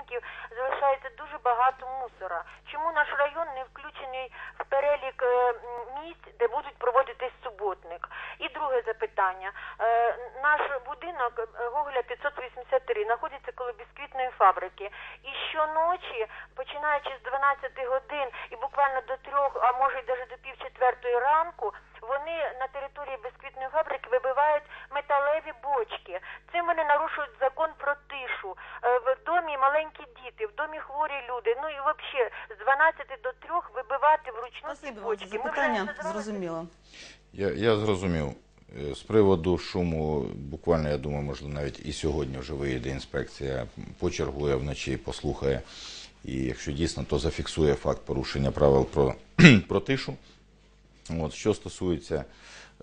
будинків залишається дуже багато мусора. Чому наш район не включений в перелік е, місць, де будуть проводитись суботник? І друге запитання. Е, Наш будинок е, Гоголя 583 знаходиться коло бісквітної фабрики. І щоночі, починаючи з 12 годин і буквально до трьох, а може й навіть до пів четвертої ранку, вони на території бісквітної фабрики вибивають металеві бочки. Цим вони нарушують маленькі в домі хворі люди. Ну і взагалі з 12 до 3 вибивати вручну ці Спасибо вам бочки. за Ми вже запитання. Зрозуміло. Я, я зрозумів. Е, З приводу шуму, буквально, я думаю, можливо, навіть і сьогодні вже виїде інспекція, почергує вночі, послухає. І якщо дійсно, то зафіксує факт порушення правил про, про тишу. От, що стосується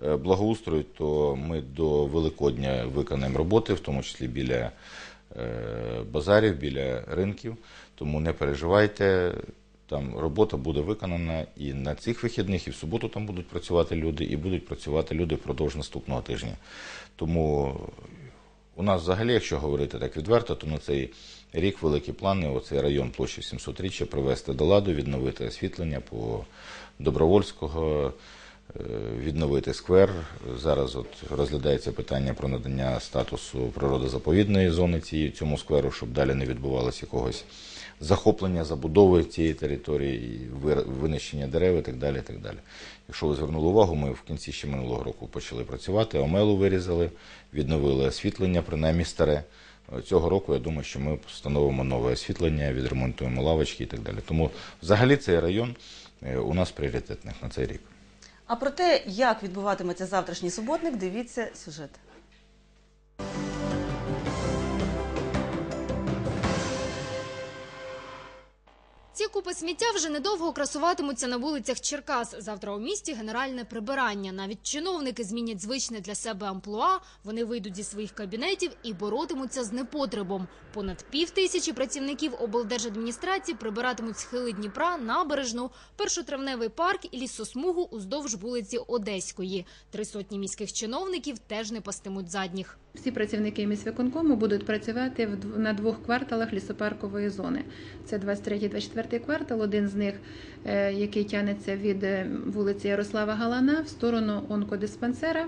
е, благоустрою, то ми до Великодня виконаємо роботи, в тому числі біля базарів, біля ринків. Тому не переживайте, там робота буде виконана і на цих вихідних, і в суботу там будуть працювати люди, і будуть працювати люди впродовж наступного тижня. Тому у нас взагалі, якщо говорити так відверто, то на цей рік великі плани, оцей район площі 700 річчя привести до ладу, відновити освітлення по Добровольського, е, відновити сквер. Зараз от розглядається питання про надання статусу природозаповідної зони цієї цьому скверу, щоб далі не відбувалося якогось захоплення забудови цієї території, винищення дерев і так далі. і так далі. Якщо ви звернули увагу, ми в кінці ще минулого року почали працювати, омелу вирізали, відновили освітлення, принаймні старе. Цього року я думаю, що ми встановимо нове освітлення, відремонтуємо лавочки і так далі. Тому взагалі цей район е, у нас пріоритетних на цей рік. А про те, як відбуватиметься завтрашній суботник, дивіться сюжет. Ці купи сміття вже недовго красуватимуться на вулицях Черкас. Завтра у місті генеральне прибирання. Навіть чиновники змінять звичне для себе амплуа. Вони вийдуть зі своїх кабінетів і боротимуться з непотребом. Понад пів тисячі працівників облдержадміністрації прибиратимуть схили Дніпра, набережну, першотравневий парк і лісосмугу уздовж вулиці Одеської. Три сотні міських чиновників теж не пастимуть задніх. Всі працівники міськвиконкому будуть працювати на двох кварталах лісопаркової зони. Це 23-24 квартал. Один з них, е, який тягнеться від е, вулиці Ярослава Галана в сторону онкодиспансера.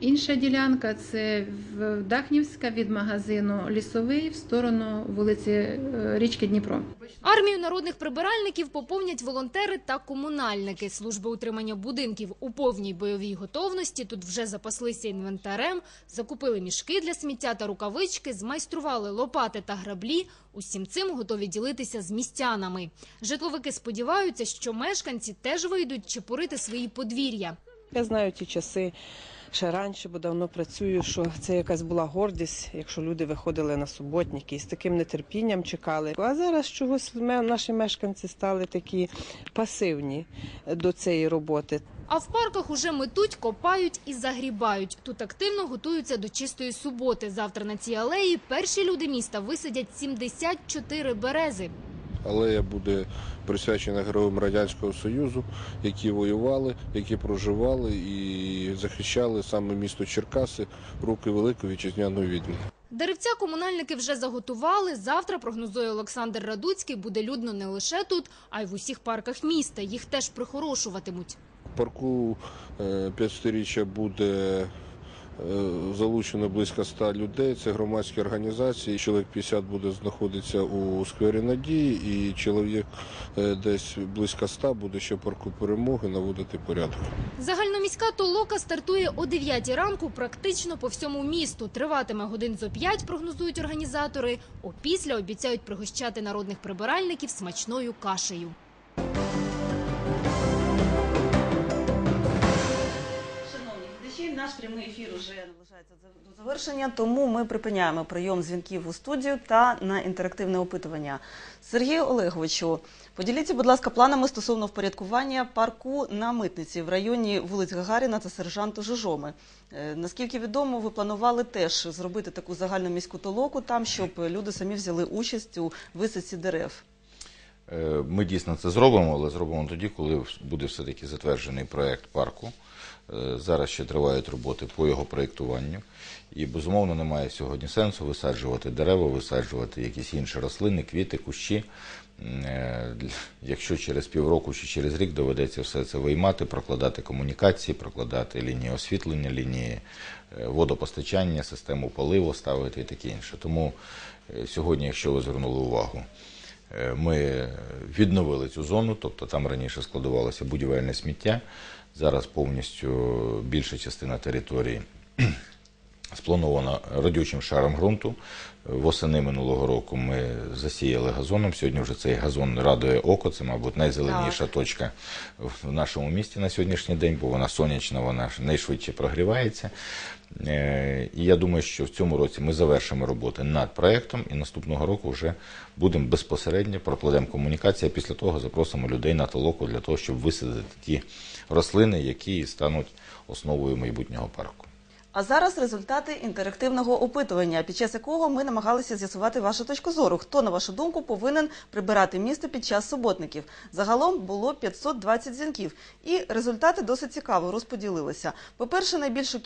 Інша ділянка це в- Дахнівська від магазину Лісовий в сторону вулиці е, річки Дніпро. Армію народних прибиральників поповнять волонтери та комунальники. Служби утримання будинків у повній бойовій готовності. Тут вже запаслися інвентарем, закупили мішки для сміття та рукавички, змайстрували лопати та граблі. Усім цим готові ділитися з містянами. Житловики сподіваються, що мешканці теж вийдуть чепурити свої подвір'я. Я знаю ті часи ще раніше, бо давно працюю, що це якась була гордість, якщо люди виходили на суботники і з таким нетерпінням чекали. А зараз чогось наші мешканці стали такі пасивні до цієї роботи. А в парках уже метуть, копають і загрібають. Тут активно готуються до чистої суботи. Завтра на цій алеї перші люди міста висадять 74 берези. Алея буде присвячена героям Радянського Союзу, які воювали, які проживали і захищали саме місто Черкаси руки Великої вітчизняної відьми. Деревця комунальники вже заготували. Завтра, прогнозує Олександр Радуцький, буде людно не лише тут, а й в усіх парках міста. Їх теж прихорошуватимуть. В парку е, 500-річчя буде е, залучено близько 100 людей. Це громадські організації. Чоловік 50 буде знаходитися у сквері Надії, і чоловік е, десь близько 100 буде ще парку перемоги наводити порядок. Загальноміська толока стартує о 9 ранку практично по всьому місту. Триватиме годин зо 5, прогнозують організатори. Опісля обіцяють пригощати народних прибиральників смачною кашею. Наш прямий ефір уже наближається до завершення, тому ми припиняємо прийом дзвінків у студію та на інтерактивне опитування. Сергію Олеговичу, поділіться, будь ласка, планами стосовно впорядкування парку на митниці в районі вулиць Гагаріна та сержанту Жижоми. Е, Наскільки відомо, ви планували теж зробити таку загальну міську толоку там, щоб люди самі взяли участь у висадці дерев. Е, Ми дійсно це зробимо, але зробимо тоді, коли буде все-таки затверджений проєкт парку. Е, Зараз ще тривають роботи по його проєктуванню. І безумовно немає сьогодні сенсу висаджувати дерева, висаджувати якісь інші рослини, квіти, кущі. Е, Якщо через півроку чи через рік доведеться все це виймати, прокладати комунікації, прокладати лінії освітлення, лінії водопостачання, систему поливу ставити і таке інше. Тому сьогодні, якщо ви звернули увагу, Ми відновили цю зону, тобто там раніше складувалося будівельне сміття. Зараз повністю більша частина території спланована родючим шаром ґрунту. Восени минулого року ми засіяли газоном. Сьогодні вже цей газон радує око. Це, мабуть, найзеленіша точка в нашому місті на сьогоднішній день, бо вона сонячна, вона найшвидше прогрівається. Е, І я думаю, що в цьому році ми завершимо роботи над проектом і наступного року вже будемо безпосередньо прокладемо комунікації. а Після того запросимо людей на толоку для того, щоб висадити ті рослини, які стануть основою майбутнього парку. А зараз результати інтерактивного опитування, під час якого ми намагалися з'ясувати вашу точку зору. Хто, на вашу думку, повинен прибирати місто під час суботників? Загалом було 520 дзвінків, і результати досить цікаво розподілилися. По-перше, найбільшу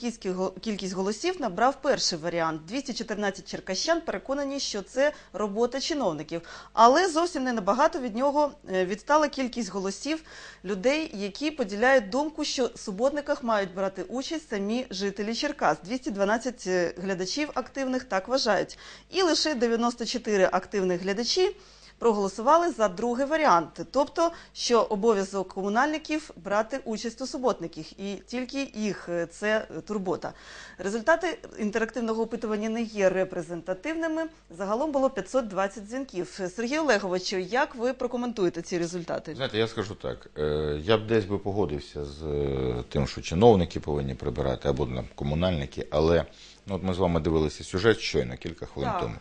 кількість голосів набрав перший варіант. 214 черкащан переконані, що це робота чиновників. Але зовсім не набагато від нього е, відстала кількість голосів людей, які поділяють думку, що в суботниках мають брати участь самі жителі Черкас. 212 глядачів активних так вважають. І лише 94 активних глядачі проголосували за другий варіант, тобто, що обов'язок комунальників брати участь у суботниках, і тільки їх е, це турбота. Результати інтерактивного опитування не є репрезентативними. Загалом було 520 дзвінків. Сергій Олеговичу, як ви прокоментуєте ці результати? Знаєте, я скажу так. е, Я б десь би погодився з е, тим, що чиновники повинні прибирати або комунальники, але ну, от ми з вами дивилися сюжет щойно кілька хвилин Так. тому.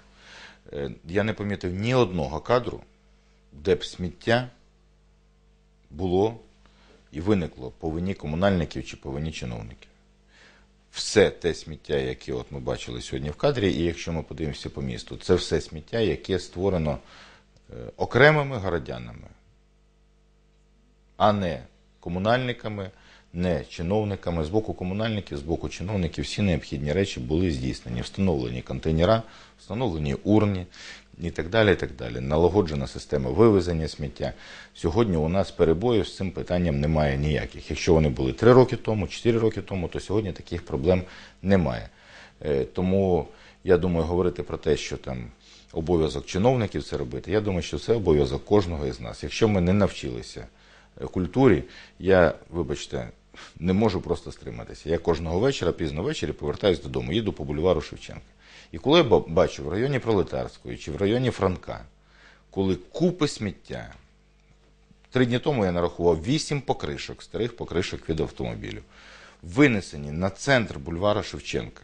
Е, Я не помітив ні одного кадру, де б сміття було і виникло по вині комунальників чи по вині чиновників. Все те сміття, яке от ми бачили сьогодні в кадрі, і якщо ми подивимося по місту, це все сміття, яке створено е, окремими городянами, а не комунальниками, не чиновниками. З боку комунальників, з боку чиновників всі необхідні речі були здійснені. Встановлені контейнера, встановлені урні і так далі. і так далі. Налагоджена система вивезення сміття. Сьогодні у нас перебоїв з цим питанням немає ніяких. Якщо вони були 3 роки тому, 4 роки тому, то сьогодні таких проблем немає. Е, Тому я думаю, говорити про те, що там обов'язок чиновників це робити, я думаю, що це обов'язок кожного із нас. Якщо ми не навчилися е, культурі, я, вибачте, не можу просто стриматися. Я кожного вечора, пізно ввечері, повертаюся додому, їду по бульвару Шевченка. І коли я бачу в районі Пролетарської чи в районі Франка, коли купи сміття, Три дні тому я нарахував вісім покришок, старих покришок від автомобілів, винесені на центр бульвара Шевченка,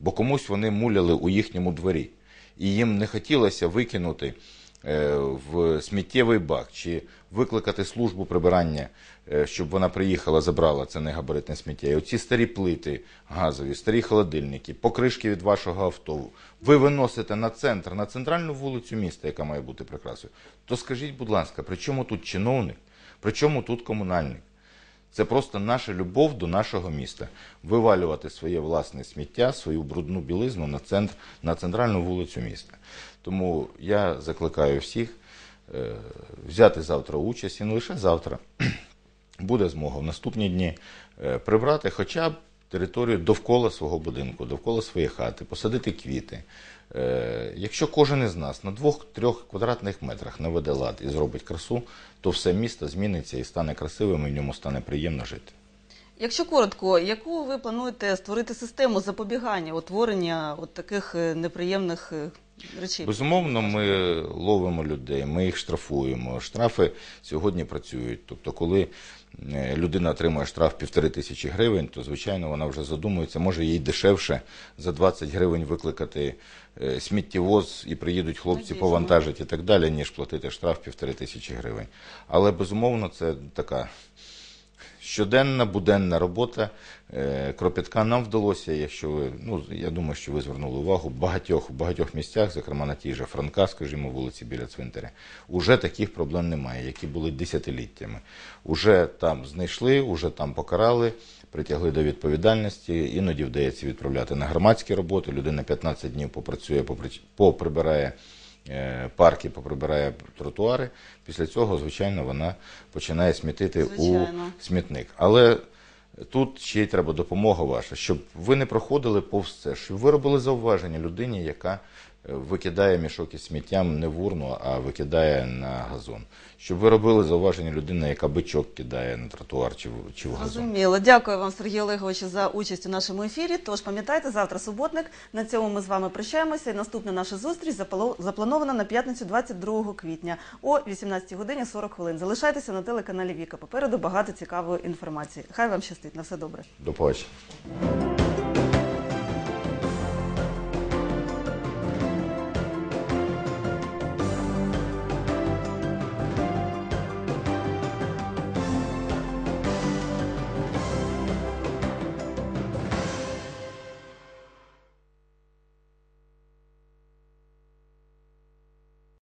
бо комусь вони муляли у їхньому дворі. І їм не хотілося викинути в сміттєвий бак чи викликати службу прибирання, е, щоб вона приїхала, забрала це негабаритне сміття. І оці старі плити газові, старі холодильники, покришки від вашого авто, ви виносите на центр, на центральну вулицю міста, яка має бути прикрасою. То скажіть, будь ласка, при чому тут чиновник, при чому тут комунальник? Це просто наша любов до нашого міста. Вивалювати своє власне сміття, свою брудну білизну на центр, на центральну вулицю міста. Тому я закликаю всіх е, взяти завтра участь і не лише завтра. Буде змога в наступні дні е, прибрати хоча б територію довкола свого будинку, довкола своєї хати, посадити квіти. Е, Якщо кожен із нас на двох-трьох квадратних метрах наведе лад і зробить красу, то все місто зміниться і стане красивим, і в ньому стане приємно жити. Якщо коротко, яку ви плануєте створити систему запобігання утворення от таких е, неприємних речей? Безумовно, ми ловимо людей, ми їх штрафуємо. Штрафи сьогодні працюють. Тобто, коли е, людина отримує штраф півтори тисячі гривень, то звичайно вона вже задумується, може їй дешевше за 20 гривень викликати е, сміттєвоз і приїдуть хлопці, Надіюсь, повантажать і так далі, ніж платити штраф півтори тисячі гривень. Але безумовно, це така щоденна, буденна робота, е, кропітка нам вдалося, якщо ви, ну, я думаю, що ви звернули увагу, багатьох, в багатьох місцях, зокрема на тій же Франка, скажімо, вулиці біля цвинтаря, уже таких проблем немає, які були десятиліттями. Уже там знайшли, уже там покарали, притягли до відповідальності, іноді вдається відправляти на громадські роботи, людина 15 днів попрацює, попри- поприбирає парки, поприбирає тротуари. Після цього, звичайно, вона починає смітити Звичайно. у смітник. Але тут ще й треба допомога ваша, щоб ви не проходили повз це, щоб ви робили зауваження людині, яка е, викидає мішок із сміттям не в урну, а викидає на газон. Щоб ви робили зауваження людині, яка бичок кидає на тротуар чи в, чи в газон. Зрозуміло. Дякую вам, Сергій Олегович, за участь у нашому ефірі. Тож пам'ятайте, завтра суботник. На цьому ми з вами прощаємося. І наступна наша зустріч запланована на п'ятницю 22 квітня о 18 годині 40 хвилин. Залишайтеся на телеканалі Віка. Попереду багато цікавої інформації. Хай вам щастить. На все добре. До побачення.